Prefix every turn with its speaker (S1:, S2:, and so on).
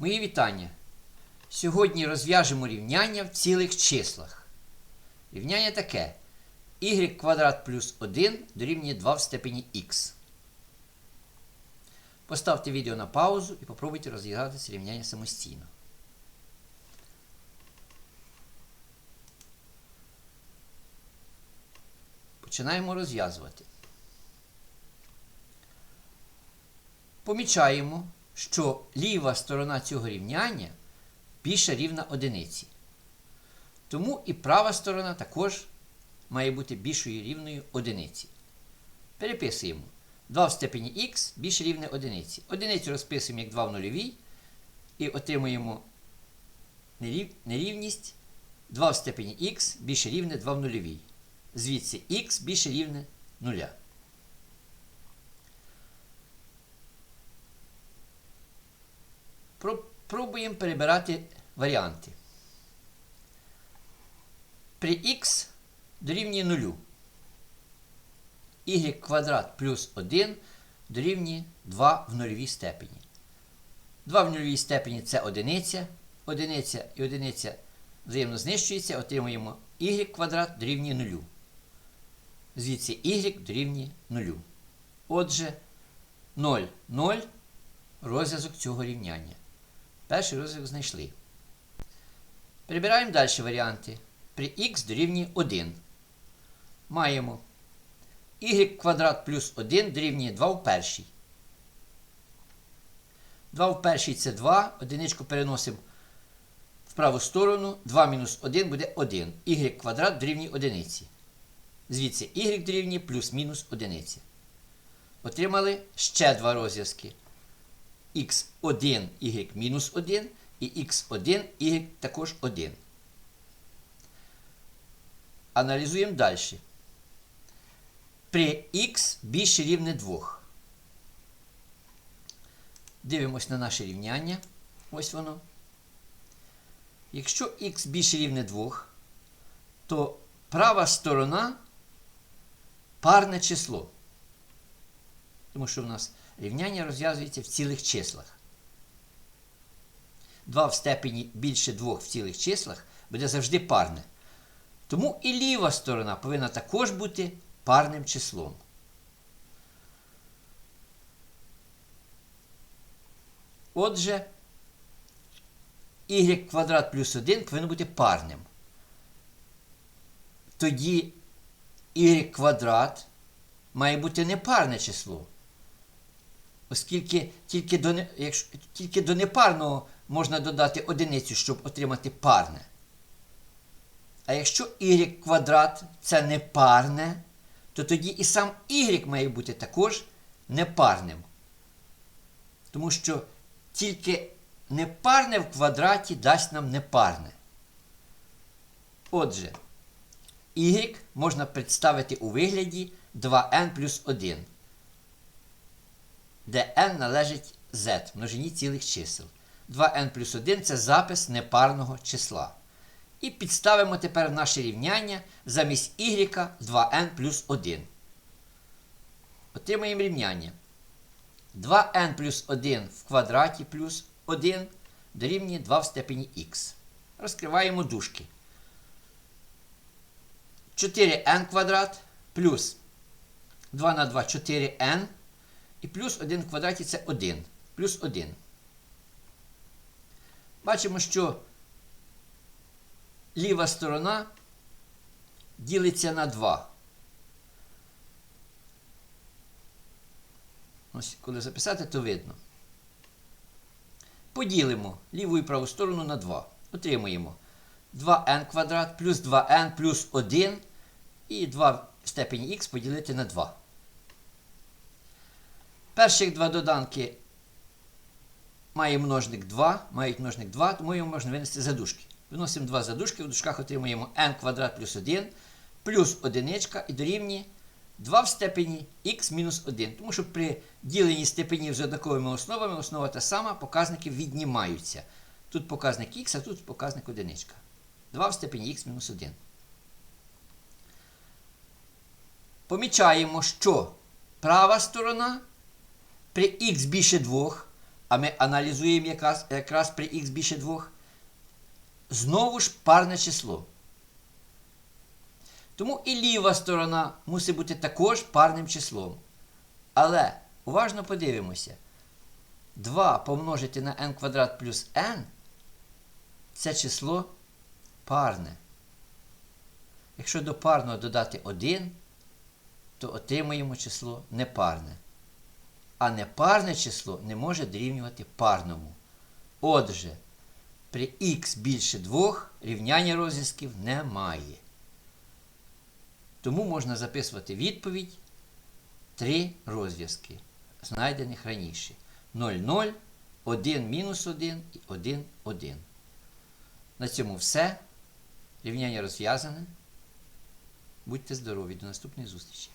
S1: Мої вітання. Сьогодні розв'яжемо рівняння в цілих числах. Рівняння таке. y квадрат плюс 1 дорівнює 2 в степені х. Поставте відео на паузу і попробуйте розв'язати це рівняння самостійно. Починаємо розв'язувати. Помічаємо, що ліва сторона цього рівняння більше рівна одиниці. Тому і права сторона також має бути більшою рівною одиниці. Переписуємо 2 в степені х більше рівне одиниці. Одиницю розписуємо як 2 в нульовій і отримуємо нерів- нерівність 2 в степені х більше рівне 2 в нульовій. Звідси х більше рівне 0. Пробуємо перебирати варіанти. При х дорівнює 0. y квадрат плюс 1 дорівнює 2 в нульовій степені. 2 в нульовій степені це одиниця. Одиниця і одиниця взаємно знищується, отримуємо y квадрат дорівнює 0. Звідси y дорівнює 0. Отже, 0, 0 розв'язок цього рівняння. Перший розв'язок знайшли. Перебираємо далі варіанти. При х дорівнює 1. Маємо y квадрат плюс 1 дорівнює 2 в першій. 2 в першій це 2. Одиничку переносимо в праву сторону. 2 мінус 1 буде 1. y квадрат дорівнює 1. Звідси y дорівнює плюс-мінус 1. Отримали ще два розв'язки x1, y мінус 1 і x1, y також 1. Аналізуємо далі. При x більше рівне 2. Дивимось на наше рівняння. Ось воно. Якщо x більше рівне 2, то права сторона парне число. Тому що в нас рівняння розв'язується в цілих числах. 2 в степені більше 2 в цілих числах буде завжди парне. Тому і ліва сторона повинна також бути парним числом. Отже, y квадрат плюс 1 повинно бути парним. Тоді y квадрат має бути непарне число. Оскільки тільки до, якщо, тільки до непарного можна додати одиницю, щоб отримати парне. А якщо y квадрат це непарне, то тоді і сам y має бути також непарним. Тому що тільки непарне в квадраті дасть нам непарне. Отже, y можна представити у вигляді 2n плюс 1 де n належить z, множині цілих чисел. 2n плюс 1 це запис непарного числа. І підставимо тепер наше рівняння замість y 2n плюс 1. Отримаємо рівняння. 2n плюс 1 в квадраті плюс 1 дорівнює 2 в степені х. Розкриваємо дужки. 4n квадрат плюс 2 на 2 4n. І плюс 1 в квадраті це 1. Плюс 1. Бачимо, що ліва сторона ділиться на 2. Ось, коли записати, то видно. Поділимо ліву і праву сторону на 2. Отримуємо 2n квадрат плюс 2n плюс 1 і 2 в степені х поділити на 2. Перших два доданки має множник 2, мають множник 2, тому його можна винести за дужки. Виносимо 2 за дужки, в дужках отримуємо n квадрат плюс 1, плюс 1 і дорівнює 2 в степені х мінус 1. Тому що при діленні степенів з однаковими основами основа та сама, показники віднімаються. Тут показник х, а тут показник 1. 2 в степені х мінус 1. Помічаємо, що права сторона при х більше 2 а ми аналізуємо якраз, якраз при х більше 2, знову ж парне число. Тому і ліва сторона мусить бути також парним числом. Але уважно подивимося. 2 помножити на n квадрат плюс n це число парне. Якщо до парного додати 1, то отримуємо число непарне. А непарне число не може дорівнювати парному. Отже, при х більше 2 рівняння розв'язків немає. Тому можна записувати відповідь три розв'язки, знайдених раніше. 0, 0, 1 мінус 1 і 1, 1. На цьому все. Рівняння розв'язане. Будьте здорові, до наступної зустрічі!